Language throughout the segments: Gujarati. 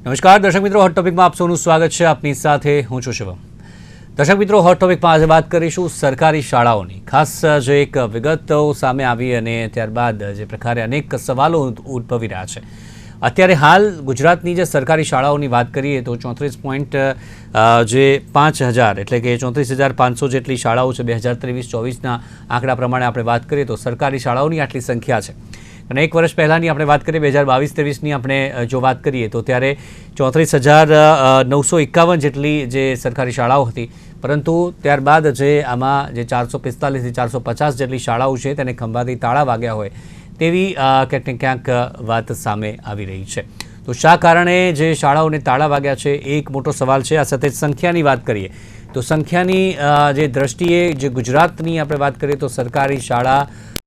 નમસ્કાર, દર્શક મિત્રો હોટ ટોપિકમાં આપ સૌનું સ્વાગત છે. આપની સાથે હું છું શિવમ દર્શક મિત્રો હોટ ટોપિકમાં આજે વાત કરીશું સરકારી શાળાઓની. ખાસ જે એક વિગતો સામે આવી અને ત્યારબાદ જે પ્રકારે અનેક સવાલો ઉદ્ભવી રહ્યા છે. અત્યારે હાલ ગુજરાતની જે સરકારી શાળાઓની વાત કરીએ તો ચોત્રીસ પોઈન્ટ જે પાંચ હજાર એટલે કે ચોત્રીસ હજાર પાંચસો જેટલી શાળાઓ છે. બે હજાર ત્રેવીસ, ચોવીસના આંકડા પ્રમાણે આપણે વાત કરીએ તો સરકારી શાળાઓની આટલી સંખ્યા છે. અને એક વર્ષ પહેલાંની આપણે વાત કરીએ બે હજાર બાવીસ ત્રેવીસની આપણે જો વાત કરીએ, તો ત્યારે ચોત્રીસ હજાર નવસો એકાવન જેટલી જે સરકારી શાળાઓ હતી. પરંતુ ત્યારબાદ જે આમાં જે ચારસો પિસ્તાલીસથી ચારસો પચાસ જેટલી શાળાઓ છે, તેને ખંભાતી તાળા વાગ્યા હોય, તેવી ક્યાંક ક્યાંક વાત સામે આવી રહી છે. તો શા કારણે જે શાળાઓને તાળા વાગ્યા છે, એ એક મોટો સવાલ છે. આ સાથે સંખ્યાની વાત કરીએ, તો સંખ્યાની જે દ્રષ્ટિએ જે ગુજરાતની આપણે વાત કરીએ, તો સરકારી શાળા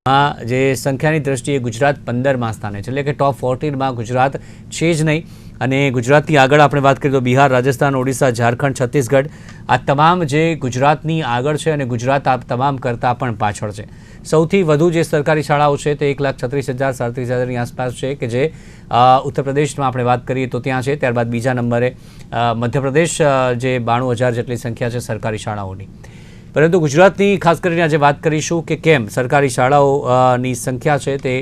માં જે સંખ્યાની દ્રષ્ટિએ ગુજરાત પંદરમાં સ્થાને છે. એટલે કે ટોપ ફોર્ટીનમાં ગુજરાત છે જ નહીં. અને ગુજરાતની આગળ આપણે વાત કરીએ તો બિહાર, રાજસ્થાન, ઓડિશા, ઝારખંડ, છત્તીસગઢ. આ તમામ જે ગુજરાતની આગળ છે અને ગુજરાત આ તમામ કરતાં પણ પાછળ છે. સૌથી વધુ જે સરકારી શાળાઓ છે તે એક લાખ છત્રીસ હજાર, સાડત્રીસ હજારની આસપાસ છે કે જે ઉત્તરપ્રદેશમાં ઉત્તર પ્રદેશમાં આપણે વાત કરીએ તો ત્યાં છે. ત્યારબાદ બીજા નંબરે મધ્યપ્રદેશ જે બાણું હજાર જેટલી સંખ્યા છે સરકારી શાળાઓની. પરંતુ ગુજરાતની ખાસ કરીને આજે વાત કરીશું કે કેમ સરકારી શાળાઓની સંખ્યા છે તે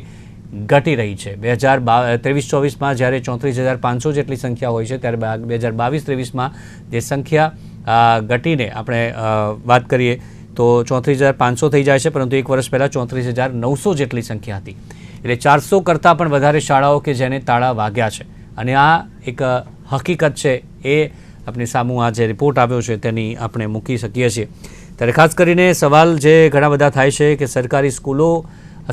ઘટી રહી છે. બે હજાર ત્રેવીસ ચોવીસમાં જ્યારે ચોત્રીસ હજાર પાંચસો જેટલી સંખ્યા હોય છે, ત્યારે બે હજાર બાવીસ ત્રેવીસમાં જે સંખ્યા ઘટીને આપણે વાત કરીએ તો ચોત્રીસ હજાર પાંચસો થઈ જાય છે, પરંતુ એક વર્ષ પહેલાં ચોત્રીસ હજાર નવસો જેટલી સંખ્યા હતી. એટલે ચારસો કરતાં પણ વધારે શાળાઓ કે જેને તાળા વાગ્યા છે. અને આ એક હકીકત છે એ આપણી સામું આ જે રિપોર્ટ આવ્યો છે તેની આપણે મૂકી શકીએ છીએ. ત્યારે ખાસ કરીને સવાલ જે ઘણા બધા થાય છે કે સરકારી સ્કૂલો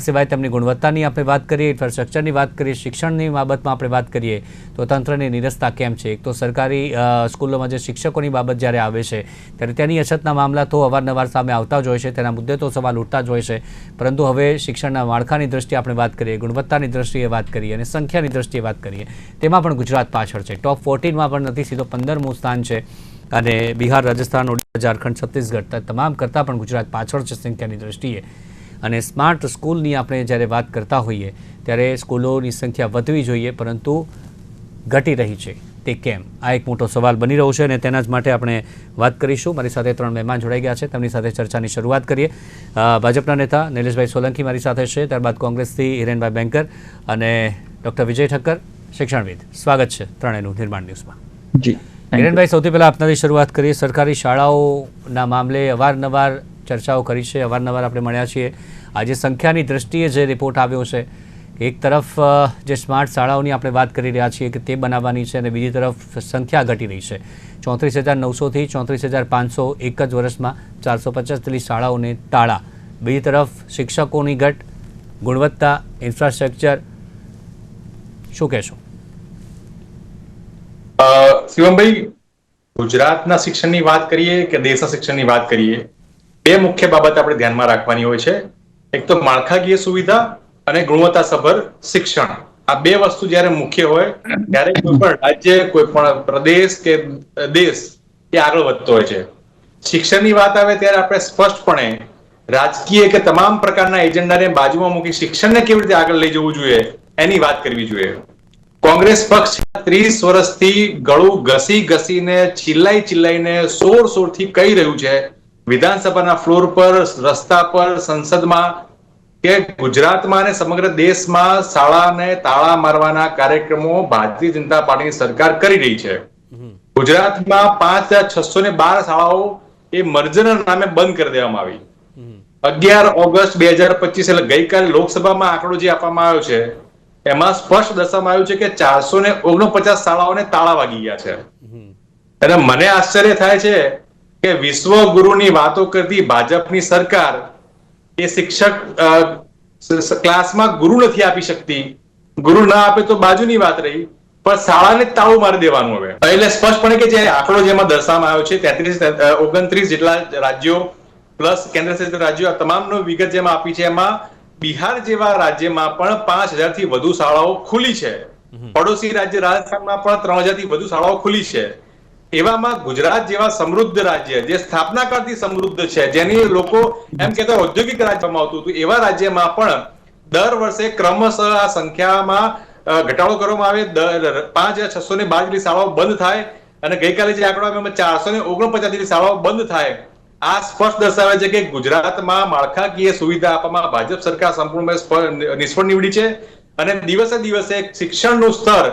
સિવાય તેમની ગુણવત્તાની આપણે વાત કરીએ ઇન્ફ્રાસ્ટ્રક્ચરની વાત કરીએ, શિક્ષણની બાબતમાં આપણે વાત કરીએ, તો તંત્રની નિરસતા કેમ છે? એક તો સરકારી સ્કૂલોમાં જે શિક્ષકોની બાબત જ્યારે આવે છે, ત્યારે તેની અછતના મામલા તો અવારનવાર સામે આવતા જ હોય છે, તેના મુદ્દે તો સવાલ ઉઠતા જ હોય છે. પરંતુ હવે શિક્ષણના માળખાની દ્રષ્ટિએ આપણે વાત કરીએ, ગુણવત્તાની દ્રષ્ટિએ વાત કરીએ અને સંખ્યાની દ્રષ્ટિએ વાત કરીએ, તેમાં પણ ગુજરાત પાછળ છે. ટોપ ફોર્ટીનમાં પણ નથી, સીધો પંદરમું સ્થાન છે. અને બિહાર, રાજસ્થાન, ઓડિશા, ઝારખંડ, છત્તીસગઢ તમામ કરતાં પણ ગુજરાત પાછળ છે સંખ્યાની દ્રષ્ટિએ. અને સ્માર્ટ સ્કૂલની આપણે જ્યારે વાત કરતા હોઈએ, ત્યારે સ્કૂલોની સંખ્યા વધવી જોઈએ, પરંતુ ઘટી રહી છે. તે કેમ? આ એક મોટો સવાલ બની રહ્યો છે અને તેના જ માટે આપણે વાત કરીશું. મારી સાથે ત્રણ મહેમાન જોડાઈ ગયા છે. તેમની સાથે ચર્ચાની શરૂઆત કરીએ. ભાજપના નેતા નિલેશભાઈ સોલંકી મારી સાથે છે. ત્યારબાદ કોંગ્રેસથી હિરેનભાઈ બેંકર અને ડૉક્ટર વિજય ઠક્કર, શિક્ષણવિદ. સ્વાગત છે ત્રણેયનું નિર્માણ ન્યૂઝમાં. જી. કિરણભાઈ, સૌથી પહેલાં આપનાથી શરૂઆત કરીએ. સરકારી શાળાઓના મામલે અવારનવાર ચર્ચાઓ કરી છે. અવારનવાર આપણે મળ્યા છીએ. આજે સંખ્યાની દ્રષ્ટિએ જે રિપોર્ટ આવ્યો છે, એક તરફ જે સ્માર્ટ શાળાઓની આપણે વાત કરી રહ્યા છીએ કે તે બનાવવાની છે અને બીજી તરફ સંખ્યા ઘટી રહી છે. ચોત્રીસ હજાર નવસોથી ચોત્રીસ હજાર પાંચસો એક જ વર્ષમાં ચારસો પચાસ જેટલી શાળાઓને તાળા બીજી તરફ શિક્ષકોની ઘટ, ગુણવત્તા ઇન્ફ્રાસ્ટ્રક્ચર શું કહેશો? શિવમભાઈ, ગુજરાતના શિક્ષણની વાત કરીએ કે દેશના શિક્ષણની વાત કરીએ, બે મુખ્ય બાબત આપણે ધ્યાનમાં રાખવાની હોય છે. એક તો માળખાકીય સુવિધા અને ગુણવત્તાસભર શિક્ષણ. આ બે વસ્તુ જ્યારે મુખ્ય હોય, ત્યારે કોઈ પણ રાજ્ય, કોઈ પણ પ્રદેશ કે દેશ એ આગળ વધતો હોય છે. શિક્ષણની વાત આવે ત્યારે આપણે સ્પષ્ટપણે રાજકીય કે તમામ પ્રકારના એજન્ડાને બાજુમાં મૂકી શિક્ષણને કેવી રીતે આગળ લઈ જવું જોઈએ એની વાત કરવી જોઈએ. કોંગ્રેસ પક્ષ ત્રીસ વર્ષથી ગળું ઘસી ઘસીને ચિલ્લાઈ ચિલ્લાઈને સોર સોરથી કહી રહ્યું છે. વિધાનસભાના ફ્લોર પર રસ્તા પર સંસદમાં કે ગુજરાતમાં અને સમગ્ર દેશમાં શાળાને તાળા મારવાના કાર્યક્રમો ભારતીય જનતા પાર્ટીની સરકાર કરી રહી છે. ગુજરાતમાં પાંચ હજાર છસો ને બાર શાળાઓ એ મર્જરના નામે બંધ કરી દેવામાં આવી. અગિયાર ઓગસ્ટ બે હજાર પચીસ એટલે ગઈકાલે લોકસભામાં આંકડો જે આપવામાં આવ્યો છે એમાં સ્પષ્ટ દર્શાવવામાં આવ્યું છે કે ચારસો ને ઓગણપચાસ શાળાઓને તાળા વાગી ગયા છે. અને મને આશ્ચર્ય થાય છે કે વિશ્વ ગુરુની વાતો કરતી ભાજપની સરકાર એ શિક્ષક ક્લાસમાં ગુરુ નથી આપી શકતી. ગુરુ ના આપે તો બાજુની વાત રહી, પણ શાળાને તાળું મારી દેવાનું હવે. એટલે સ્પષ્ટપણે કે જે આંકડો જેમાં દર્શાવવામાં આવ્યો છે, તેત્રીસ ઓગણત્રીસ જેટલા રાજ્યો, પ્લસ કેન્દ્ર શાસિત રાજ્યો, આ તમામનો વિગત જેમાં આપી છે, એમાં બિહાર જેવા રાજ્યમાં પણ પાંચ હજારથી વધુ શાળાઓ ખુલી છે. પડોશી રાજ્ય રાજસ્થાનમાં પણ ત્રણ હજારથી વધુ શાળાઓ ખુલી છે. એવામાં ગુજરાત જેવા સમૃદ્ધ રાજ્ય જે સ્થાપના કરતી સમૃદ્ધ છે જેની લોકો એમ કહેતા ઔદ્યોગિક રાજ્યમાં આવતું હતું એવા રાજ્યમાં પણ દર વર્ષે ક્રમશઃ આ સંખ્યામાં ઘટાડો કરવામાં આવે. દર- પાંચ હજાર છસો ને બાર જેટલી શાળાઓ બંધ થાય અને ગઈકાલે જે આંકડો આવ્યો ચારસો ને ઓગણપચાસ જેટલી શાળાઓ બંધ થાય. આ સ્પષ્ટ દર્શાવે છે કે ગુજરાતમાં માળખાકીય સુવિધા આપવામાં ભાજપ સરકાર સંપૂર્ણ નિષ્ફળ નીવડી છે અને દિવસે દિવસે શિક્ષણનું સ્તર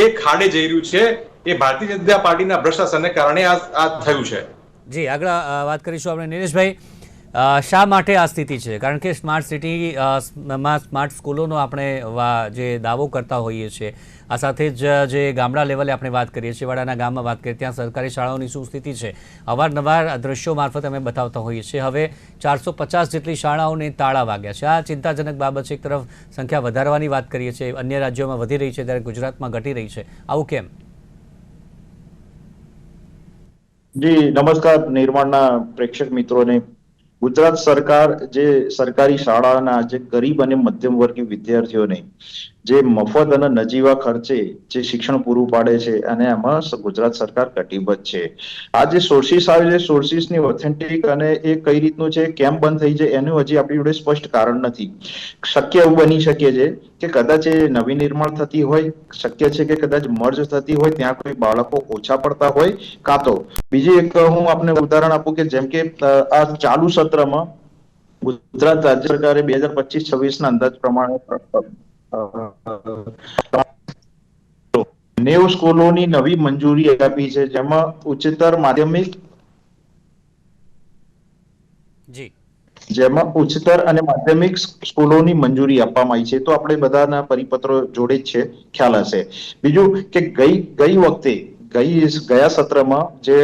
એ ખાડે જઈ રહ્યું છે. એ ભારતીય જનતા પાર્ટીના ભ્રષ્ટાચારને કારણે આ થયું છે. જી, આગળ વાત કરીશું આપણે નિલેશભાઈ. શા માટે આ સ્થિતિ છે? કારણ કે સ્માર્ટ સિટી અ, સ- માં સ્માર્ટ સ્કૂલોનો આપણે જે દાવો કરતા હોઈએ છીએ આ સાથે જ જે ગામડા લેવલે આપણે વાત કરીએ છીએ વાડાના ગામમાં વાત કરીએ ત્યાં સરકારી શાળાઓની શું સ્થિતિ છે? અવારનવાર દ્રશ્યો મારફત અમે બતાવતા હોઈએ છીએ. હવે ચારસો પચાસ જેટલી શાળાઓને તાળા વાગ્યા છે. આ ચિંતાજનક બાબત છે. એક તરફ સંખ્યા વધારવાની વાત કરીએ છીએ અન્ય રાજ્યોમાં વધી રહી છે ત્યારે ગુજરાતમાં ઘટી રહી છે. આવું કેમ? જી નમસ્કાર નિર્માણના પ્રેક્ષક મિત્રોને. ગુજરાત સરકાર જે સરકારી શાળાના જે ગરીબ અને મધ્યમ વર્ગીય વિદ્યાર્થીઓને જે મફત અને નજીવા ખર્ચે જે શિક્ષણ પૂરું પાડે છે અને એમાં ગુજરાત સરકાર કટિબદ્ધ છે. આ જે સોર્સિસ આવે છે સોર્સિસની ઓથેન્ટિક અને એ કઈ રીતનું છે, કેમ બંધ થઈ છે, એનું હજી આપણી જોડે સ્પષ્ટ કારણ નથી. શક્ય એવું બની શકે છે કે કદાચ એ નવી નિર્માણ થતી હોય, શક્ય છે કે કદાચ મર્જ થતી હોય, ત્યાં કોઈ બાળકો ઓછા પડતા હોય, કાં તો. બીજી એક હું આપને ઉદાહરણ આપું કે જેમ કે આ ચાલુ સત્રમાં ગુજરાત રાજ્ય સરકારે બે હજાર પચીસ છવ્વીસ ના અંદાજ પ્રમાણે નેવ સ્કૂલોની નવી મંજૂરી આપી છે જેમાં ઉચ્ચતર માધ્યમિક જી. જેમાં ઉચ્ચતર અને માધ્યમિક સ્કૂલોની મંજૂરી આપવામાં આવી છે. તો આપણે બધાના પરિપત્રો જોડે જ છે ખ્યાલ હશે. બીજું કે ગઈ ગઈ વખતે ગઈ ગયા સત્રમાં જે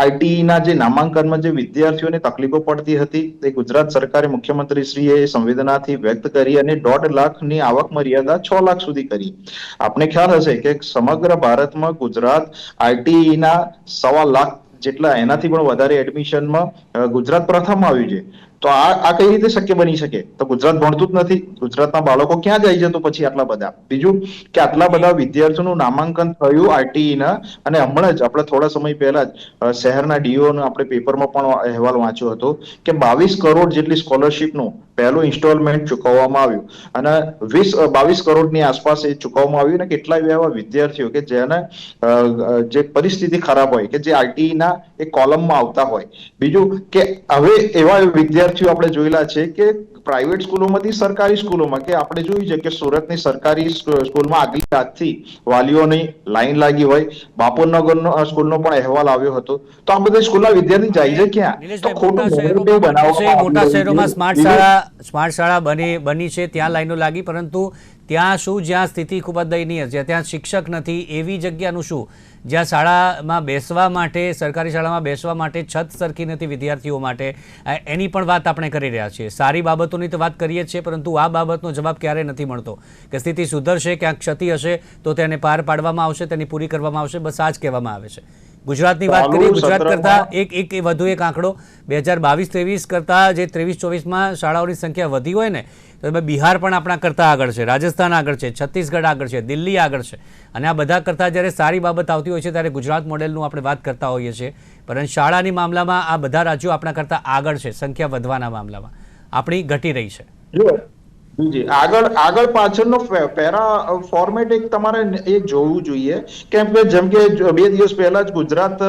આઈટી ના જે નામાંકનમાં જે વિદ્યાર્થીઓને તકલીફો પડતી હતી, તે ગુજરાત સરકારે મુખ્યમંત્રીશ્રીએ સંવેદનાથી વ્યક્ત કરી અને દોઢ લાખની આવક મર્યાદા છ લાખ સુધી કરી. આપને ખ્યાલ હશે કે સમગ્ર ભારતમાં ગુજરાત આઈટી ના સવા લાખ જેટલા એનાથી પણ વધારે એડમિશનમાં ગુજરાત પ્રથમ આવ્યું છે. તો આ આ કઈ રીતે શક્ય બની શકે? તો ગુજરાત ભણતું જ નથી. ગુજરાતના બાળકો ક્યાં જાય છે તો પછી આટલા બધા? બીજું કે આટલા બધા વિદ્યાર્થીઓનું નામાંકન થયું આરટીઈ ના અને હમણાં જ, આપણે થોડા સમય પહેલા જ શહેરના ડીઓ આપણે પેપરમાં પણ અહેવાલ વાંચ્યો હતો કે બાવીસ કરોડ જેટલી સ્કોલરશીપનું પહેલું ઇન્સ્ટોલમેન્ટ ચૂકવવામાં આવ્યું અને વીસ બાવીસ કરોડની આસપાસ એ ચૂકવવામાં આવ્યું અને કેટલાય એવા વિદ્યાર્થીઓ કે જેને જે પરિસ્થિતિ ખરાબ હોય કે જે આરટીઈ ના એ કોલમમાં આવતા હોય. બીજું કે હવે એવા વિદ્યાર્થીઓ આપણે જોયેલા છે કે પ્રાઇવેટ સ્કૂલોમાંથી સરકારી સ્કૂલોમાં કે આપણે જોયું છે કે સુરતની સરકારી સ્કૂલમાં આગલી રાતથી વાલીઓની લાઈન લાગી હોય. બાપુનગરનો સ્કૂલનો પણ અહેવાલ આવ્યો હતો. તો આ બધા સ્કૂલના વિદ્યાર્થી જાય છે ક્યાં? તો ખોટું મોટા શહેરોમાં સ્માર્ટ શાળા સ્માર્ટ શાળા બની બની છે ત્યાં લાઈનો લાગી પરંતુ ત્યાં શું જ્યાં સ્થિતિ ખૂબ જ દયનીય છે ત્યાં શિક્ષક નથી એવી જગ્યાનું શું? જ્યાં શાળામાં બેસવા માટે સરકારી શાળામાં બેસવા માટે છત સરખી નથી વિદ્યાર્થીઓ માટે. એની પણ વાત આપણે કરી રહ્યા છીએ. સારી બાબતોની તો વાત કરીએ છીએ પરંતુ આ બાબતનો જવાબ ક્યારેય નથી મળતો. કે સ્થિતિ સુધરશે ક્યાંક ક્ષતિ હશે તો તેને પાર પાડવામાં આવશે તેની પૂરી કરવામાં આવશે બસ આ જ કહેવામાં આવે છે. ગુજરાતની વાત કરીએ ગુજરાત કરતા એક એક વધુ એક આંકડો. બે હજાર બાવીસ ત્રેવીસ કરતાં જે ત્રેવીસ ચોવીસમાં શાળાઓની સંખ્યા વધી હોય ને તો એમાં બિહાર પણ આપણા કરતાં આગળ છે રાજસ્થાન આગળ છે છત્તીસગઢ આગળ છે દિલ્હી આગળ છે. અને આ બધા કરતાં જ્યારે સારી બાબત આવતી હોય છે ત્યારે ગુજરાત મોડેલનું આપણે વાત કરતા હોઈએ છીએ. પરંતુ શાળાની મામલામાં આ બધા રાજ્યો આપણા કરતાં આગળ છે સંખ્યા વધવાના મામલામાં. આપણી ઘટી રહી છે. જો આગળ આગળ પાછળનો પેરા ફોર્મેટ એક તમારે એ જોવું જોઈએ. કેમ કે જેમ કે બે દિવસ પહેલા જ ગુજરાત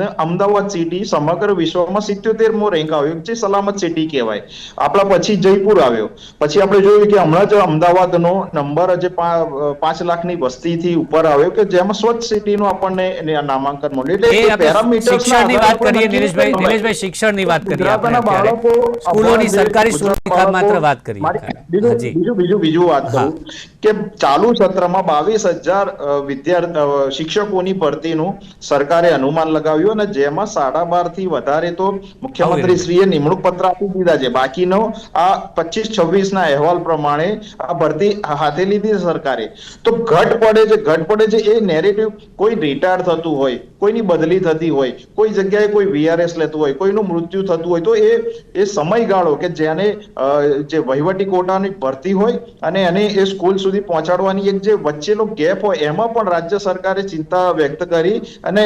ને અમદાવાદ સિટી સમગ્ર વિશ્વમાં સિત્યોતેર મો રેન્ક આવ્યો જે સલામત સિટી કહેવાય. આપણા પછી જયપુર આવ્યો. પછી આપણે જોયું કે હમણાં જ અમદાવાદનો નંબર જે પાંચ લાખની વસ્તીથી ઉપર આવ્યો કે જેમાં સ્વચ્છ સિટીનું આપણને એને નામાંકન મળ્યું. એટલે પેરામીટર શિક્ષણની વાત કરીએ નિલેશભાઈ નિલેશભાઈ શિક્ષણની વાત કરીએ આપણે બાળકો સ્કૂલોની સરકારી સુરક્ષા માત્ર વાત કરીએ બીજું બીજું બીજું વાત કરું કે ચાલુ સત્રમાં બાવીસ હજાર વિદ્યાર્થી શિક્ષકોની ભરતીનું સરકારે અનુમાન લગાવ્યું અને જેમાં સાડા બારથી વધારે તો મુખ્યમંત્રી શ્રીએ નિમણૂક પત્ર આપી દીધા છે. બાકીનો આ પચીસ છવ્વીસ ના અહેવાલ પ્રમાણે આ ભરતી હાથે લીધી સરકારે. તો ઘટ પડે છે ઘટ પડે છે એ નેરેટિવ કોઈ રિટાયર થતું હોય કોઈની બદલી થતી હોય કોઈ જગ્યાએ કોઈ વીઆરએસ લેતું હોય કોઈનું મૃત્યુ થતું હોય તો એ એ સમયગાળો કે જેને જે વહીવટી કોટાની ભરતી હોય અને એને એ સ્કૂલ સુધી પહોંચાડવાની એક જે વચ્ચેનો ગેપ હોય એમાં પણ રાજ્ય સરકારે ચિંતા વ્યક્ત કરી અને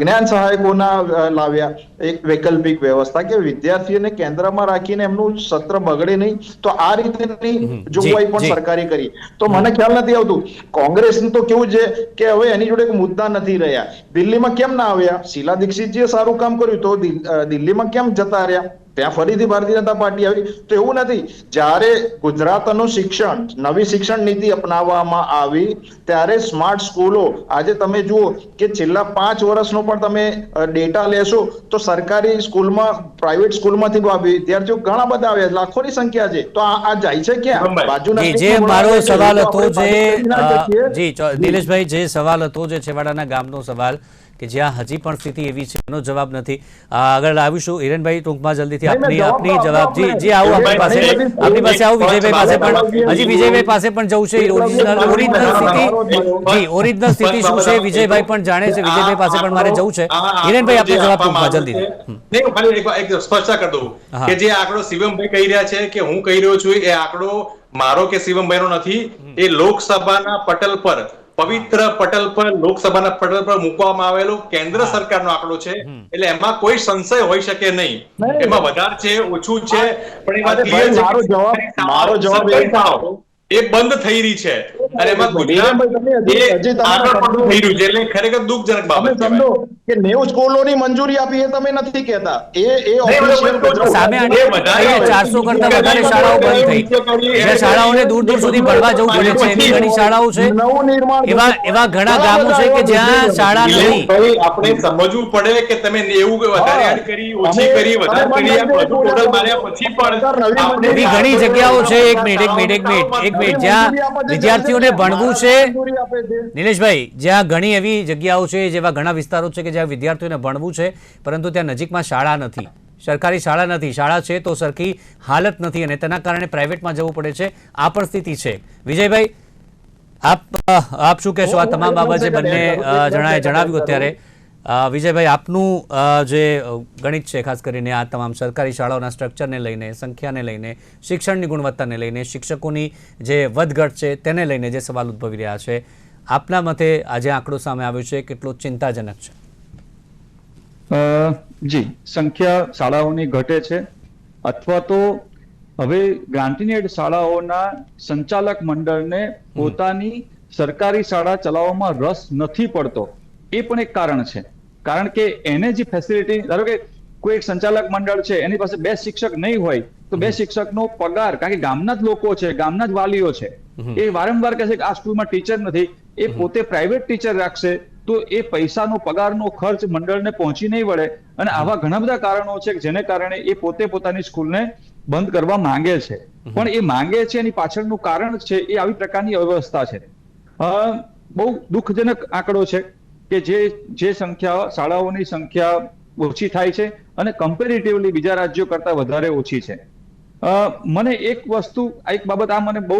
જ્ઞાન સહાયકોના લાવ્યા એક વૈકલ્પિક વ્યવસ્થા કે વિદ્યાર્થીઓને કેન્દ્રમાં રાખીને એમનું સત્ર બગડે નહીં તો આ રીતની જોગવાઈ પણ સરકારે કરી. તો મને ખ્યાલ નથી આવતું કોંગ્રેસનું તો કેવું છે કે હવે એની જોડે મુદ્દા નથી રહ્યા. દિલ્હીમાં કેમ ના આવ્યા? શીલા દીક્ષિતજીએ સારું કામ કર્યું તો દિલ્હીમાં કેમ જતા રહ્યા? ત્યાં ફરીથી ભારતીય જનતા પાર્ટી આવી. તો એવું નથી. જ્યારે ગુજરાતનું શિક્ષણ નવી શિક્ષણ નીતિ અપનાવવામાં આવી ત્યારે સ્માર્ટ સ્કૂલો આજે તમે જુઓ કે છેલ્લા પાંચ વર્ષનો પણ તમે ડેટા લેશો તો સરકારી સ્કૂલમાં પ્રાઇવેટ સ્કૂલમાંથી વિદ્યાર્થીઓ ઘણા બધા આવ્યા લાખોની સંખ્યા છે. તો આ આ જાય છે ક્યાં. બાજુના જે મારો સવાલ છે, હતો જે ચો- જે સવાલ હતો જે છેવાડાના ગામનો સવાલ કે જ્યાં હજી પણ સ્થિતિ એવી છે એનો જવાબ નથી. આગળ આવીશું. હિરેનભાઈ ટૂંકમાં જલ્દીથી આપની આપની જવાબ જી. આવું આપણી પાસે આપણી પાસે આવું વિજયભાઈ પાસે પણ હજી વિજયભાઈ પાસે પણ જવું છે. ઓરિજિનલ ઓરિજિનલ સ્થિતિ જી ઓરિજિનલ સ્થિતિ શું છે? વિજયભાઈ પણ જાણે છે. વિજયભાઈ પાસે પણ મારે જવું છે. હિરેનભાઈ આપને જવાબ ટૂંકમાં જલ્દીથી. હમ. નહીં હું ખાલી એક એક સ્પષ્ટતા કરી દઉં કે જે આંકડો શિવમભાઈ કહી રહ્યા છે કે હું કહી રહ્યો છું એ આંકડો મારો કે શિવમભાઈનો નથી એ લોકસભાના પટલ પર પવિત્ર પટલ પર લોકસભાના પટલ પર મૂકવામાં આવેલો કેન્દ્ર સરકારનો આંકડો છે. એટલે એમાં કોઈ સંશય હોઈ શકે નહીં. એમાં વધારે છે ઓછું છે પણ એ વાત અરે છે મારો જવાબ- મારો જવાબ એ બંધ થઈ રહી છે. અને એમાં ગુજરાત એ આગળ પડતું થઈ રહ્યું છે. એટલે ખરેખર દુઃખજનક બાબત. સમજો કે નેવું સ્કૂલોની મંજૂરી આપી એ તમે નથી કહેતા. એ એ સામે ચારસો કરતા વધારે શાળાઓ બંધ થઈ. જે શાળાઓને દૂર દૂર સુધી ભણવા જવું પડે છે એવી ઘણી શાળાઓ છે. નવું નિર્માણ એવા એવા ઘણા ગામો છે કે જ્યાં શાળા નહીં. નિલેશભાઈ, આપણે સમજવું પડે કે તમે એવું વધારે એડ કરી ઓછી કરી વધારે કરી આ બધું કરી માર્યા પછી પણ આપણે એવી ઘણી જગ્યાઓ છે. એક મિનિટ એક મિનિટ એક મિનિટ એક મિનિટ જ્યાં વિદ્યાર્થીઓને ભણવું છે. નિલેશભાઈ જ્યાં ઘણી એવી જગ્યાઓ છે જેવા ઘણા વિસ્તારો છે કે જ્યાં વિદ્યાર્થીઓને ભણવું છે પરંતુ ત્યાં નજીકમાં શાળા નથી. સરકારી શાળા નથી. શાળા છે તો સરખી હાલત નથી અને તેના કારણે પ્રાઇવેટમાં જવું પડે છે. આ પણ સ્થિતિ છે. વિજયભાઈ આપ આપ શું કહેશો? આ તમામ બાબતે બંને જણાએ જણાવ્યું અત્યારે. વિજયભાઈ આપનું જે ગણિત છે ખાસ કરીને આ તમામ સરકારી શાળાઓના સ્ટ્રક્ચરને લઈને સંખ્યાને લઈને શિક્ષણની ગુણવત્તાને લઈને શિક્ષકોની જે વધઘટ છે તેને લઈને જે સવાલ ઉદ્ભવી રહ્યા છે. આપના મતે આજે આંકડો સામે આવ્યો છે. કેટલો ચિંતાજનક છે? જી સંખ્યા શાળાઓની ઘટે છે. અથવા તો હવે ગ્રાન્ટીનેડ શાળાઓના સંચાલક મંડળને પોતાની સરકારી શાળા ચલાવવામાં રસ નથી પડતો. એ પણ એક કારણ છે. કારણ કે એને જે ફેસિલિટી ધારો કે કોઈ એક સંચાલક મંડળ છે એની પાસે બે શિક્ષક નહીં હોય તો બે શિક્ષકનો પગાર કારણ કે ગામના જ લોકો છે ગામના જ વાલીઓ છે એ વારંવાર કહે છે કે આ સ્કૂલમાં ટીચર નથી એ પોતે પ્રાઇવેટ ટીચર રાખશે તો એ પૈસાનો પગારનો ખર્ચ મંડળને પહોંચી નહીં વળે. અને આવા ઘણા બધા કારણો છે જેને કારણે એ પોતે પોતાની સ્કૂલને બંધ કરવા માંગે છે. પણ એ માંગે છે એની પાછળનું કારણ છે એ આવી પ્રકારની અવ્યવસ્થા છે. બહુ દુઃખજનક આંકડો છે કે જે જે સંખ્યા શાળાઓની સંખ્યા ઓછી થાય છે અને કમ્પેરેટિવલી બીજા રાજ્યો કરતા વધારે ઓછી છે. મને એક વસ્તુ આ એક બાબત આ મને બહુ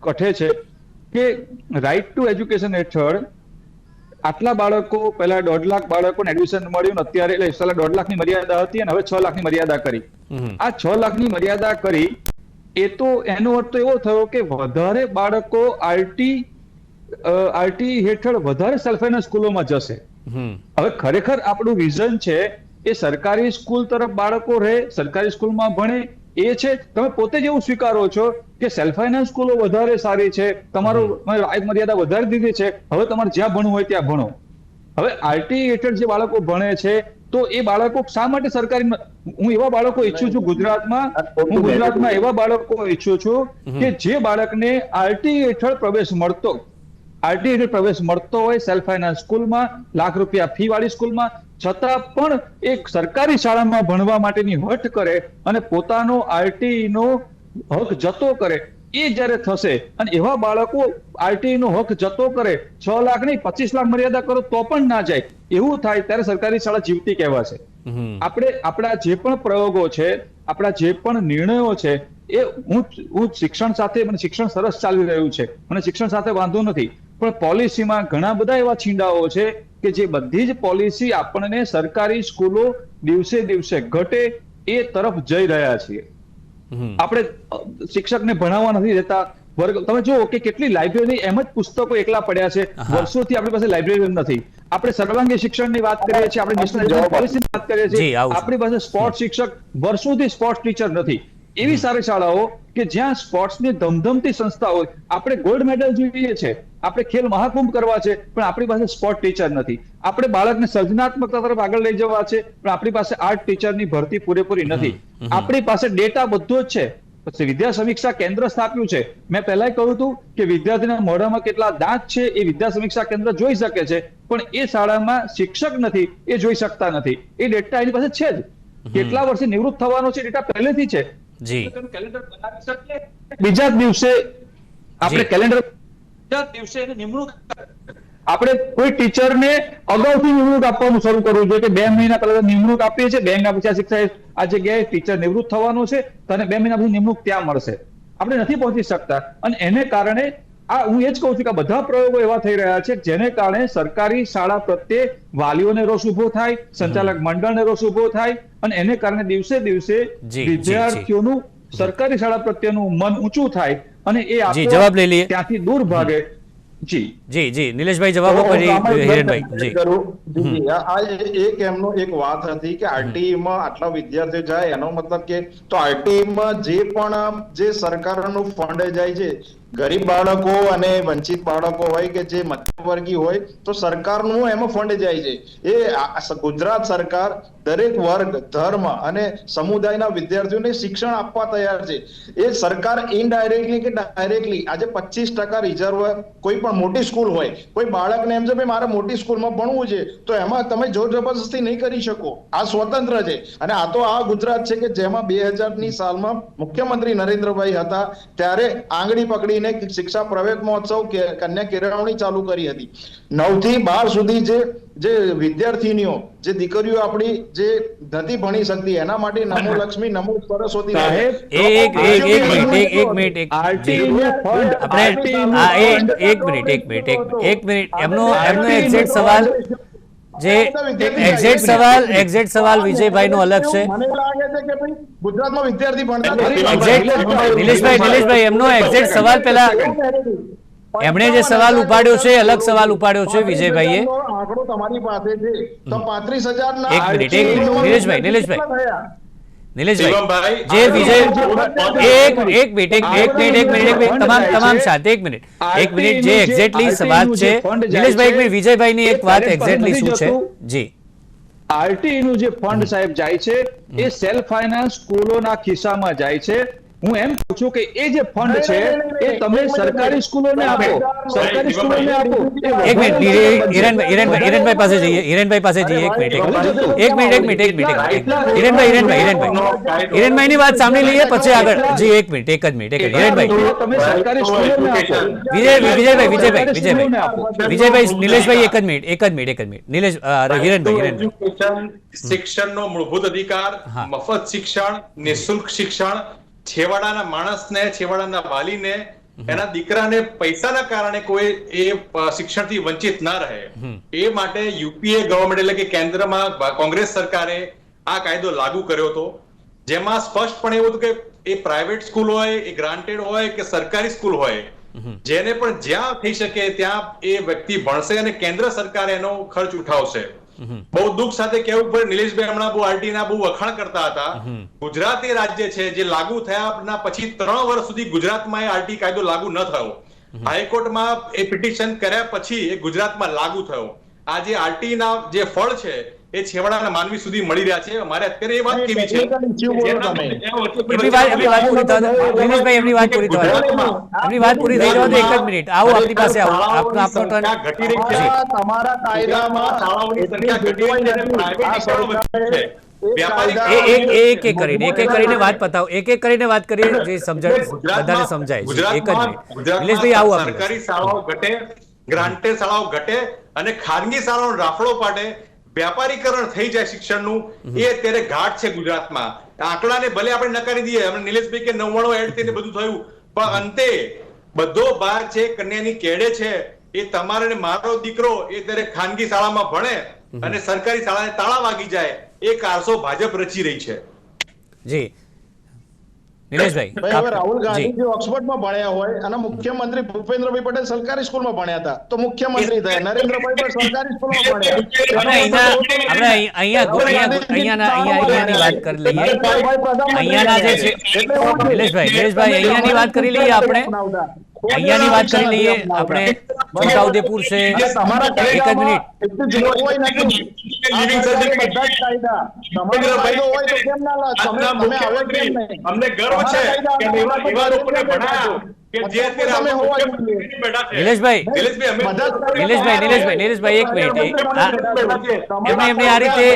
કઠે છે કે રાઈટ ટુ એજ્યુકેશન હેઠળ આટલા બાળકો પહેલા દોઢ લાખ બાળકોને એડમિશન મળ્યું અત્યારે એટલે પહેલા દોઢ લાખની મર્યાદા હતી અને હવે છ લાખની મર્યાદા કરી. આ છ લાખની મર્યાદા કરી એ તો એનો અર્થ તો એવો થયો કે વધારે બાળકો આરટી આરટી હેઠળ વધારે સેલ્ફ ફાઇનાન્સ સ્કૂલોમાં જશે. હવે ખરેખર આપણું વિઝન છે એ સરકારી સ્કૂલ તરફ બાળકો રહે સરકારી સ્કૂલમાં ભણે એ છે તમે પોતે જ એવું સ્વીકારો છો કે સેલ્ફ ફાઇનાન્સ સ્કૂલો વધારે સારી છે તમારો આય મર્યાદા વધારી દીધી છે હવે તમારે જ્યાં ભણવું હોય ત્યાં ભણો. હવે આરટી હેઠળ જે બાળકો ભણે છે તો એ બાળકો શા માટે સરકારી હું એવા બાળકો ઈચ્છું છું ગુજરાતમાં હું ગુજરાતમાં એવા બાળકો ઈચ્છું છું કે જે બાળકને આરટી હેઠળ પ્રવેશ મળતો. આરટી હેઠળ પ્રવેશ મળતો હોય સેલ્ફ ફાઇનાન્સ સ્કૂલમાં લાખ રૂપિયા ફી વાળી સ્કૂલમાં છતાં પણ એક સરકારી શાળામાં ભણવા માટેની હઠ કરે અને પોતાનો આરટીઈ નો હક જતો કરે એ જ્યારે થશે અને એવા બાળકો આરટીઈ નો હક જતો કરે છ લાખ નહીં પચીસ લાખ મર્યાદા કરો તો પણ ના જાય. એવું થાય ત્યારે સરકારી શાળા જીવતી કહેવાશે. આપણે આપણા જે પણ પ્રયોગો છે આપણા જે પણ નિર્ણયો છે એ હું હું શિક્ષણ સાથે મને શિક્ષણ સરસ ચાલી રહ્યું છે. મને શિક્ષણ સાથે વાંધો નથી. પણ પોલિસીમાં ઘણા બધા એવા છીંડાઓ છે કે જે બધી જ પોલિસી આપણને સરકારી સ્કૂલો દિવસે દિવસે ઘટે એ તરફ જઈ રહ્યા છીએ. આપણે શિક્ષકને ભણાવવા નથી દેતા. વર્ગ તમે જુઓ કે કેટલી લાઇબ્રેરી એમ જ પુસ્તકો એકલા પડ્યા છે. વર્ષોથી આપણી પાસે લાઇબ્રેરી નથી. આપણે સર્વાંગી શિક્ષણની વાત કરીએ છીએ આપણે નેશનલ પોલિસીની વાત કરીએ છીએ. આપણી પાસે સ્પોર્ટ શિક્ષક વર્ષોથી સ્પોર્ટ ટીચર નથી. એવી સારી શાળાઓ કે જ્યાં સ્પોર્ટ્સની ધમધમતી સંસ્થા હોય. આપણે ગોલ્ડ મેડલ જોઈએ છે આપણે ખેલ મહાકુંભ કરવા છે પણ આપણી પાસે સ્પોર્ટ ટીચર નથી. આપણે બાળકને સર્જનાત્મકતા તરફ આગળ લઈ જવા છે પણ આપણી પાસે આર્ટ ટીચરની ભરતી પૂરેપૂરી નથી. આપણી પાસે ડેટા બધો જ છે. પછી વિદ્યા સમીક્ષા કેન્દ્ર સ્થાપ્યું છે. મેં પહેલા કહ્યું હતું કે વિદ્યાર્થીના મોઢામાં કેટલા દાંત છે એ વિદ્યા સમીક્ષા કેન્દ્ર જોઈ શકે છે પણ એ શાળામાં શિક્ષક નથી એ જોઈ શકતા નથી. એ ડેટા એની પાસે છે જ. કેટલા વર્ષે નિવૃત્ત થવાનો છે ડેટા પહેલેથી છે. જી. કેલેન્ડર બનાવી બીજા દિવસે આપણે કેલેન્ડર દિવસે એને નિમણૂક આપણે કોઈ ટીચરને અગાઉથી નિમણૂક આપવાનું શરૂ કરવું જોઈએ કે બે મહિના પહેલા નિમણૂક આપીએ છીએ બે મહિના પછી આ શિક્ષા આ જગ્યાએ ટીચર નિવૃત્ત થવાનું છે તને બે મહિના પછી નિમણૂક ત્યાં મળશે. આપણે નથી પહોંચી શકતા. અને એને કારણે આ હું એ જ કહું છું કે બધા પ્રયોગો એવા થઈ રહ્યા છે જેને કારણે સરકારી શાળા પ્રત્યે વાલીઓને રોષ ઊભો થાય સંચાલક મંડળને રોષ ઊભો થાય અને એને કારણે દિવસે દિવસે વિદ્યાર્થીઓનું સરકારી શાળા પ્રત્યેનું મન ઊંચું થાય અને એ જવાબ લઈ લઈએ. ત્યાંથી દૂર ભાગે જી જી જી નિલેશભાઈ જવાબ આપો હિરેનભાઈ જી. આ એક એમનો એક વાત હતી કે આરટીઈ માં આટલા વિદ્યાર્થીઓ જાય એનો મતલબ કે તો આરટીઈ માં જે પણ જે સરકારનું ફંડ જાય છે ગરીબ બાળકો અને વંચિત બાળકો હોય કે જે મધ્યવર્ગી હોય તો સરકારનું એમાં ફંડ જાય છે. એ ગુજરાત સરકાર દરેક વર્ગ ધર્મ અને સમુદાયના વિદ્યાર્થીઓને શિક્ષણ આપવા તૈયાર છે. એ સરકાર ઇનડાયરેક્ટલી કે ડાયરેક્ટલી આજે પચીસ ટકા રિઝર્વ કોઈ પણ મોટી સ્કૂલ હોય. કોઈ બાળકને એમ છે ભાઈ મારે મોટી સ્કૂલમાં ભણવું છે. તો એમાં તમે જોર જબરદસ્તી નહીં કરી શકો. આ સ્વતંત્ર છે. અને આ તો આ ગુજરાત છે કે જેમાં બે ની સાલમાં મુખ્યમંત્રી નરેન્દ્રભાઈ હતા ત્યારે આંગળી પકડીને શિક્ષા પ્રવેશ મહોત્સવ કન્યા કેળવણી ચાલુ કરી હતી. નવથી બાર સુધી જે જે વિદ્યાર્થીનીઓ જે દીકરીઓ આપણી જે નથી ભણી શકતી એના માટે નમો લક્ષ્મી નમો સરસ્વતી સાહેબ, એક એક એક મિનિટ એક મિનિટ એક એક એક મિનિટ એક મિનિટ. એક એક મિનિટ. એમનો એમનો એક્ઝેક્ટ સવાલ જે એક્ઝેક્ટ સવાલ એક્ઝેક્ટ સવાલ વિજયભાઈ નો અલગ છે. મને લાગે છે કે ભાઈ ગુજરાતમાં વિદ્યાર્થી ભણતા. નિલેશભાઈ નિલેશભાઈ એમનો એક્ઝેક્ટ સવાલ પેલા એમણે જે સવાલ ઉપાડ્યો છે અલગ સવાલ ઉપાડ્યો છે વિજયભાઈએ. આંકડો તમારી પાસે છે. તો પાંત્રીસ હજાર એક મિનિટ, એક મિનિટ. નિલેશભાઈ, નિલેશભાઈ. નિલેશભાઈ જે વિજય એક એક મિનિટ એક એક મિનિટ એક મિનિટ એક તમામ તમામ શાંત એક મિનિટ એક મિનિટ જે એક્ઝેક્ટલી વાત છે. નિલેશભાઈ એક મિનિટ વિજયભાઈની એક વાત એક્ઝેક્ટલી શું છે? જી. આરટીઈ નું જે ફંડ સાહેબ જાય છે એ સેલ્ફ ફાઇનાન્સ સ્કૂલોના ખિસ્સામાં જાય છે. હું એમ કહું છું કે એ જે ફંડ છે એ તમે સરકારી સ્કૂલોને આપો. સરકારી સ્કૂલોને આપો. એક મિનિટ હિરેનભાઈ હિરેનભાઈ હિરેનભાઈ હિરેનભાઈ પાસે જઈએ હિરેનભાઈ પાસે જઈએ એક મિનિટ એક મિનિટ એક મિનિટ એક મિનિટ મિનિટ હિરેનભાઈ હિરેનભાઈ હિરેનભાઈ. ની વાત સાંભળી લઈએ પછી આગળ. જી એક મિનિટ એક જ મિનિટ એક જ હિરેનભાઈ. તમે સરકારી સ્કૂલોને આપો. વિજય વિજયભાઈ વિજયભાઈ વિજયભાઈ વિજયભાઈ નિલેશભાઈ એક જ મિનિટ એક જ મિનિટ એક જ મિનિટ. નિલેશ હિરેનભાઈ હિરેનભાઈ. શિક્ષણનો મૂળભૂત અધિકાર હા. મફત શિક્ષણ નિઃશુલ્ક શિક્ષણ છેવાડાના માણસને છેવાડાના વાલીને એના દીકરાને પૈસાના કારણે કોઈ એ શિક્ષણથી વંચિત ના રહે. એ માટે યુપીએ ગવર્મેન્ટ એટલે કે કેન્દ્રમાં કોંગ્રેસ સરકારે આ કાયદો લાગુ કર્યો હતો. જેમાં સ્પષ્ટપણે એવું હતું કે એ પ્રાઇવેટ સ્કૂલ હોય એ ગ્રાન્ટેડ હોય કે સરકારી સ્કૂલ હોય જેને પણ જ્યાં થઈ શકે ત્યાં એ વ્યક્તિ ભણશે અને કેન્દ્ર સરકાર એનો ખર્ચ ઉઠાવશે. બહુ દુઃખ સાથે કહેવું પડે નિલેશભાઈ હમણાં બહુ આરટી ના બહુ વખાણ કરતા હતા. ગુજરાત એ રાજ્ય છે જે લાગુ થયા પછી ત્રણ વર્ષ સુધી ગુજરાતમાં એ આરટી કાયદો લાગુ ન થયો. હાઈકોર્ટમાં એ પિટિશન કર્યા પછી એ ગુજરાતમાં લાગુ થયો. આ જે આરટી ના જે ફળ છે એ છેવાડાના માનવી સુધી મળી રહ્યા છે. મારે અત્યારે એ વાત કેવી છે? એમની વાત પૂરી થવા એમની વાત પૂરી થવા દો. એમની વાત પૂરી થઈ જવા દો એક જ મિનિટ. આવો આપની પાસે આવો. આપનો આપનો ટર્ન ઘટી રહી છે. તમારા કાયદામાં શાળાઓની સંખ્યા ઘટી રહી છે પ્રાઇવેટ શાળાઓ વધી છે. એક એક એક કરીને એક એક કરીને વાત પતાવો. એક એક કરીને વાત કરીએ જે બધાને સમજાય છે. એક જ નિલેશભાઈ આવો સરકારી શાળાઓ ઘટે ગ્રાન્ટેડ શાળાઓ ઘટે અને ખાનગી શાળાઓ રાફડો પાડે વ્યાપારીકરણ થઈ જાય શિક્ષણનું એ અત્યારે ઘાટ છે ગુજરાતમાં. આંકડાને ભલે આપણે નકારી દઈએ હમણાં નિલેશભાઈ કે નવ્વાણું એડ થઈને બધું થયું પણ અંતે બધો ભાર છે કન્યાની કેડે છે એ તમારે મારો દીકરો એ ત્યારે ખાનગી શાળામાં ભણે અને સરકારી શાળાને તાળા વાગી જાય એ કારસો ભાજપ રચી રહી છે. જી. નિલેશભાઈ રાહુલ ગાંધી જે ઓક્સફર્ડમાં ભણ્યા હોય અને મુખ્યમંત્રી ભૂપેન્દ્રભાઈ પટેલ સરકારી સ્કૂલમાં ભણ્યા હતા તો મુખ્યમંત્રી થયા. નરેન્દ્રભાઈ પણ સરકારી સ્કૂલમાં ભણ્યા. આપણે અહીંયા આપણે અહીંયા અહીંયા અહીંયા અહીંયા અહીંયાની વાત કરી લઈએ. અહીંયાના જે છે નિલેશભાઈ નિલેશભાઈ અહીંયાની વાત કરી લઈએ આપણે. અહીંયાની વાત કરી લઈએ આપણે. છોટાઉદેપુર છે. એક જ મિનિટ. અમને ગર્વ છે કે એવા એવા લોકોને ભણાયા. નિલેશભાઈ નિલેશભાઈ નિલેશભાઈ નિલેશભાઈ નિલેશભાઈ એક મિનિટ એમને એમને આ રીતે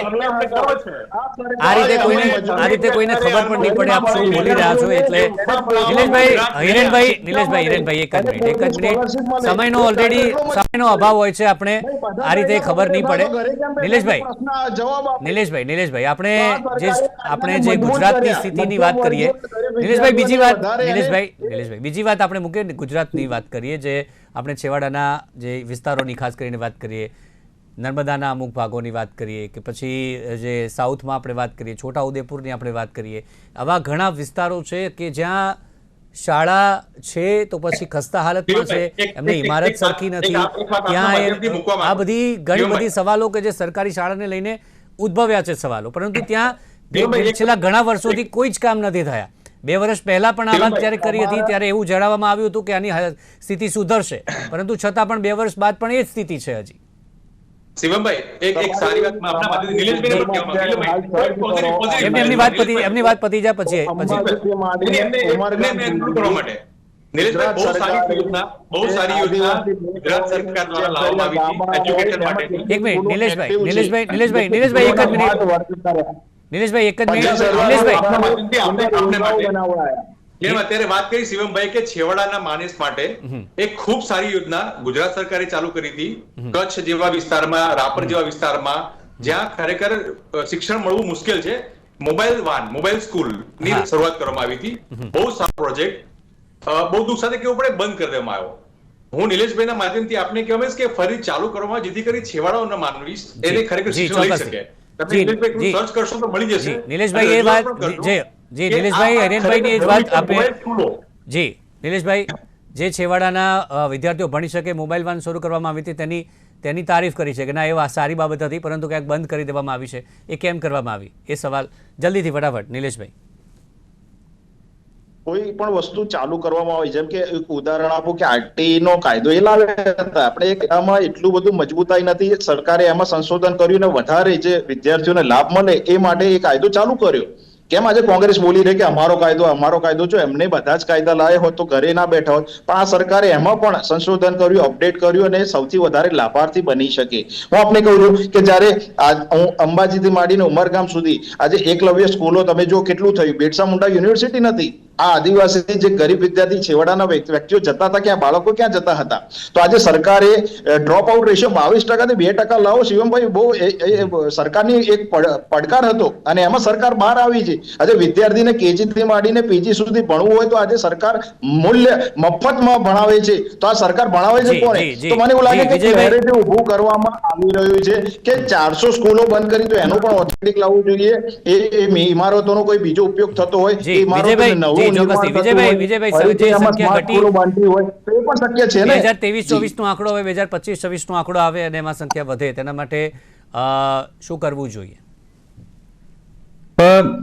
આ રીતે કોઈને આ રીતે કોઈને ખબર પણ નહીં પડે આપ શું બોલી રહ્યા છો એટલે નિલેશભાઈ હિરેનભાઈ નિલેશભાઈ હિરેનભાઈ એક જ મિનિટ એક જ મિનિટ. સમયનો ઓલરેડી સમયનો અભાવ હોય છે આપણે આ રીતે ખબર નહીં પડે. નિલેશભાઈ નિલેશભાઈ નિલેશભાઈ આપણે જે આપણે જે ગુજરાતની સ્થિતિની વાત કરીએ. નિલેશભાઈ બીજી વાત નિલેશભાઈ નિલેશભાઈ બીજી વાત આપણે મૂકીએ ગુજરાતની વાત કરીએ જે આપણે છેવાડાના જે વિસ્તારોની ખાસ કરીને વાત કરીએ નર્મદાના અમુક ભાગોની વાત કરીએ કે પછી જે સાઉથમાં આપણે વાત કરીએ છોટા ઉદેપુરની આપણે વાત કરીએ આવા ઘણા વિસ્તારો છે કે જ્યાં શાળા છે તો પછી ખસ્તા હાલતમાં છે એમની ઇમારત સરખી નથી વાત- વાત ત્યાં આ બધી ઘણી બધી સવાલો કે જે સરકારી શાળાને લઈને ઉદ્ભવ્યા છે સવાલો પરંતુ ત્યાં છેલ્લા ઘણા વર્ષોથી કોઈ જ કામ નથી થયા. બે વર્ષ પહેલા પણ આ વાત જ્યારે કરી હતી ત્યારે એવું જણાવવામાં આવ્યું હતું કે આની સ્થિતિ સુધરશે. પરંતુ છતાં પણ બે વર્ષ બાદ પણ એ જ સ્થિતિ છે હજી. શિવમભાઈ એક એક સારી વાત આપના માધ્યમથી નિલેશભાઈને પણ કહેવા માંગુ. નિલેશભાઈ, કોઈ positive- positive એમની એમની વાત પતી એમની વાત પતી જાય પછી પછી. એમને- કરવા માટે. નિલેશભાઈ બહુ સારી યોજના બહુ સારી યોજના ગુજરાત સરકાર દ્વારા લાવવામાં આવી હતી એજ્યુકેશન માટે. એક મિનિટ નિલેશભાઈ નિલેશભાઈ નિલેશભાઈ નિલેશભાઈ એક જ મિનિટ. નિલેશભાઈ એક જ મિનિટ નિલેશભાઈ. અત્યારે વાત કરી શિવમભાઈ કે છેવાડાના માણસ માટે એક ખૂબ સારી યોજના ગુજરાત સરકારે ચાલુ કરી હતી. કચ્છ જેવા વિસ્તારમાં રાપર જેવા વિસ્તારમાં જ્યાં ખરેખર શિક્ષણ મળવું મુશ્કેલ છે. મોબાઈલ વાન મોબાઈલ સ્કૂલની શરૂઆત કરવામાં આવી હતી. બહુ સારો પ્રોજેક્ટ. બહુ દુઃખ સાથે કેવું પડે બંધ કરી દેવામાં આવ્યો. હું નિલેશભાઈના માધ્યમથી આપને કહેવાય કે ફરી ચાલુ કરવામાં જેથી કરી છેવાડાઓના માનવી એને ખરેખર શિક્ષણ લઈ શકે. જી, નિલેશભાઈ સર્ચ કરશો તો મળી જશે. નિલેશભાઈ એ વાત જે જે નિલેશભાઈ આ એ વાત આપે. જી નિલેશભાઈ જે છેવાડાના વિદ્યાર્થીઓ ભણી શકે મોબાઈલ વાન શરૂ કરવામાં આવી હતી તેની તેની તારીફ કરી છે કે ના એ સારી બાબત હતી પરંતુ ક્યાંક બંધ કરી દેવામાં આવી છે. એ કેમ કરવામાં આવી? એ સવાલ જલ્દીથી ફટાફટ નિલેશભાઈ. કોઈ પણ વસ્તુ ચાલુ કરવામાં આવે, જેમ કે એક ઉદાહરણ આપો કે આરટી નો કાયદો, એ લાવે હતા આપણે એમાં એટલું બધું મજબૂતાઈ નથી. સરકારે એમાં સંશોધન કર્યું ને વધારે જે વિદ્યાર્થીઓને લાભ મળે એ માટે એ કાયદો ચાલુ કર્યો. કેમ આજે કોંગ્રેસ બોલી રહી કે અમારો કાયદો અમારો કાયદો જો એમને બધા જ કાયદા લાવે હોત તો ઘરે ના બેઠા હોત. પણ આ સરકારે એમાં પણ સંશોધન કર્યું, અપડેટ કર્યું અને સૌથી વધારે લાભાર્થી બની શકે. હું આપને કહું છું કે જ્યારે હું અંબાજીથી માંડીને ઉમરગામ સુધી આજે એકલવ્ય સ્કૂલો તમે જો કેટલું થયું? બિરસા મુંડા યુનિવર્સિટી નથી. આ આદિવાસી જે ગરીબ વિદ્યાર્થી છેવાડાના વ્યક્તિઓ જતા હતા ક્યાં? બાળકો ક્યાં જતા હતા? તો આજે સરકારે ડ્રોપ આઉટ રેશિયો બાવીસ ટકાથી બે ટકા લાવો. શિવમભાઈ બહુ સરકારની એક પડકાર હતો અને એમાં સરકાર બહાર આવી છે. આજે વિદ્યાર્થીને કેજી થી માંડીને પીજી સુધી ભણવું હોય તો આજે સરકાર મૂલ્ય મફતમાં ભણાવે છે. તો આ સરકાર ભણાવે છે કોને. તો મને એવું લાગે કે narrative ઊભું કરવામાં આવી રહ્યું છે કે ચારસો સ્કૂલો બંધ કરી તો એનું પણ ઓથેન્ટિક લાવવું જોઈએ. એ ઇમારતોનો કોઈ બીજો ઉપયોગ થતો હોય એ ઇમારતો નવું ચોક્કસથી. વિજયભાઈ, વિજયભાઈ, ફરીથી સંખ્યા ઘટી- હોય તો એ પણ શક્ય છે ને? હજાર ત્રેવીસ ચોવીસ નો આંકડો હવે બે હજાર પચીસ છવ્વીસ નો આંકડો આવે અને એમાં સંખ્યા વધે. તેના માટે શું કરવું જોઈએ?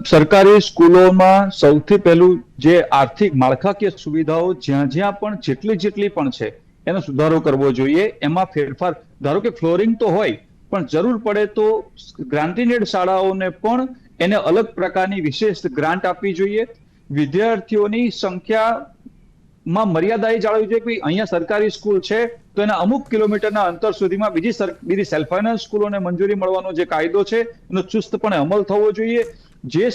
સરકારી સ્કૂલોમાં સૌથી પહેલું જે આર્થિક માળખાકીય સુવિધાઓ જ્યાં જ્યાં પણ જેટલી જેટલી પણ છે એનો સુધારો કરવો જોઈએ. એમાં ફેરફાર ધારો કે ફ્લોરિંગ તો હોય પણ જરૂર પડે તો ગ્રાન્ટીનેડ શાળાઓને પણ એને અલગ પ્રકારની વિશેષ ગ્રાન્ટ આપવી જોઈએ. વિદ્યાર્થીઓની સંખ્યામાં મર્યાદા એ જાળવવી જોઈએ કે અહીંયા સરકારી સ્કૂલ છે, તો એના અમુક કિલોમીટરના અંતર સુધીમાં બીજી બીજી સેલ્ફ ફાઇનાન્સ સ્કૂલોને મંજૂરી મળવાનો જે કાયદો છે, એનો ચુસ્તપણે અમલ થવો જોઈએ. જે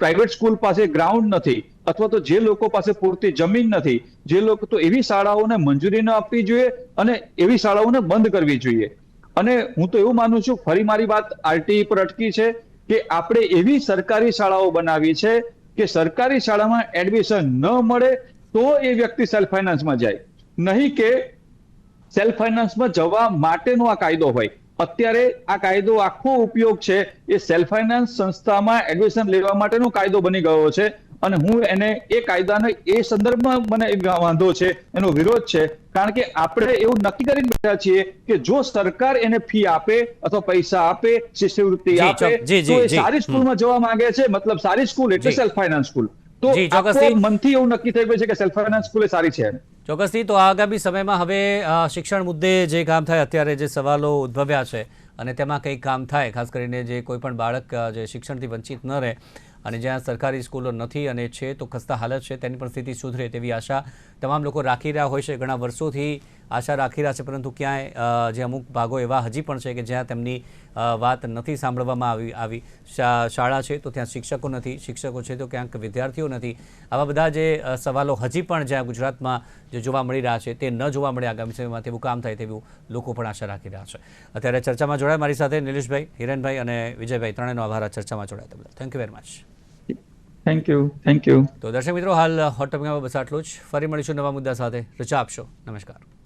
પ્રાઇવેટ સ્કૂલ પાસે ગ્રાઉન્ડ નથી, અથવા તો જે લોકો પાસે પૂરતી જમીન નથી, જે લોકો તો એવી શાળાઓને મંજૂરી ન આપવી જોઈએ અને એવી શાળાઓને બંધ કરવી જોઈએ. અને હું તો એવું માનું છું, ફરી મારી વાત આરટીઈ પર અટકી છે કે આપણે એવી સરકારી શાળાઓ બનાવી છે કે સરકારી શાળામાં એડમિશન ન મળે તો એ વ્યક્તિ સેલ્ફ ફાઇનાન્સમાં જાય. નહીં કે સેલ્ફ ફાઇનાન્સમાં જવા માટેનો આ કાયદો હોય. અત્યારે આ કાયદો આખો ઉપયોગ છે. એ સેલ્ફ ફાઇનાન્સ સંસ્થામાં એડમિશન લેવા માટેનો કાયદો બની ગયો છે. અને હું એને એ કાયદાને એ સંદર્ભમાં મને વાંધો છે એનો વિરોધ છે. કારણ કે આપણે એવું નક્કી કરીને બેઠા છીએ કે જો સરકાર એને ફી આપે અથવા પૈસા આપે શિષ્યવૃત્તિ આપે તો એ સારી સ્કૂલમાં જવા માંગે છે. મતલબ સારી સ્કૂલ એટલે સેલ્ફ ફાઇનાન્સ સ્કૂલ તો મનથી એવું નક્કી થઈ ગયું છે કે સેલ્ફ ફાઇનાન્સ સ્કૂલ સારી છે. ચોક્કસથી તો આગામી સમયમાં હવે શિક્ષણ મુદ્દે જે કામ થાય અત્યારે જે સવાલો ઉદ્ભવ્યા છે અને તેમાં કંઈક કામ થાય ખાસ કરીને જે કોઈ પણ બાળક જે શિક્ષણથી વંચિત ન રહે અને જ્યાં સરકારી સ્કૂલો નથી અને છે તો ખસ્તા હાલત છે, તેની પણ સ્થિતિ સુધરે તેવી આશા તમામ લોકો રાખી રહ્યા હોય છે. ઘણા વર્ષોથી આશા રાખી રહ્યા છે, પરંતુ ક્યાંય જે અમુક ભાગો એવા હજી પણ છે કે જ્યાં તેમની વાત નથી સાંભળવામાં આવી આવી શાળા છે તો ત્યાં શિક્ષકો નથી, શિક્ષકો છે તો ક્યાંક વિદ્યાર્થીઓ નથી. આવા બધા જે સવાલો હજી પણ જ્યાં ગુજરાતમાં જે જોવા મળી રહ્યા છે તે ન જોવા મળે આગામી સમયમાં તેવું કામ થાય તેવું લોકો પણ આશા રાખી રહ્યા છે. અત્યારે ચર્ચામાં જોડાયા મારી સાથે નિલેશભાઈ હિરેનભાઈ અને વિજયભાઈ, ત્રણેયનો આભાર. ચર્ચામાં જોડાયા બદલ. Thank you very much thank you thank you તો દર્શક મિત્રો, હાલ હોટ ટોપિકમાં બસ આટલું જ. ફરી મળીશું નવા મુદ્દા સાથે. રજા આપશો. નમસ્કાર.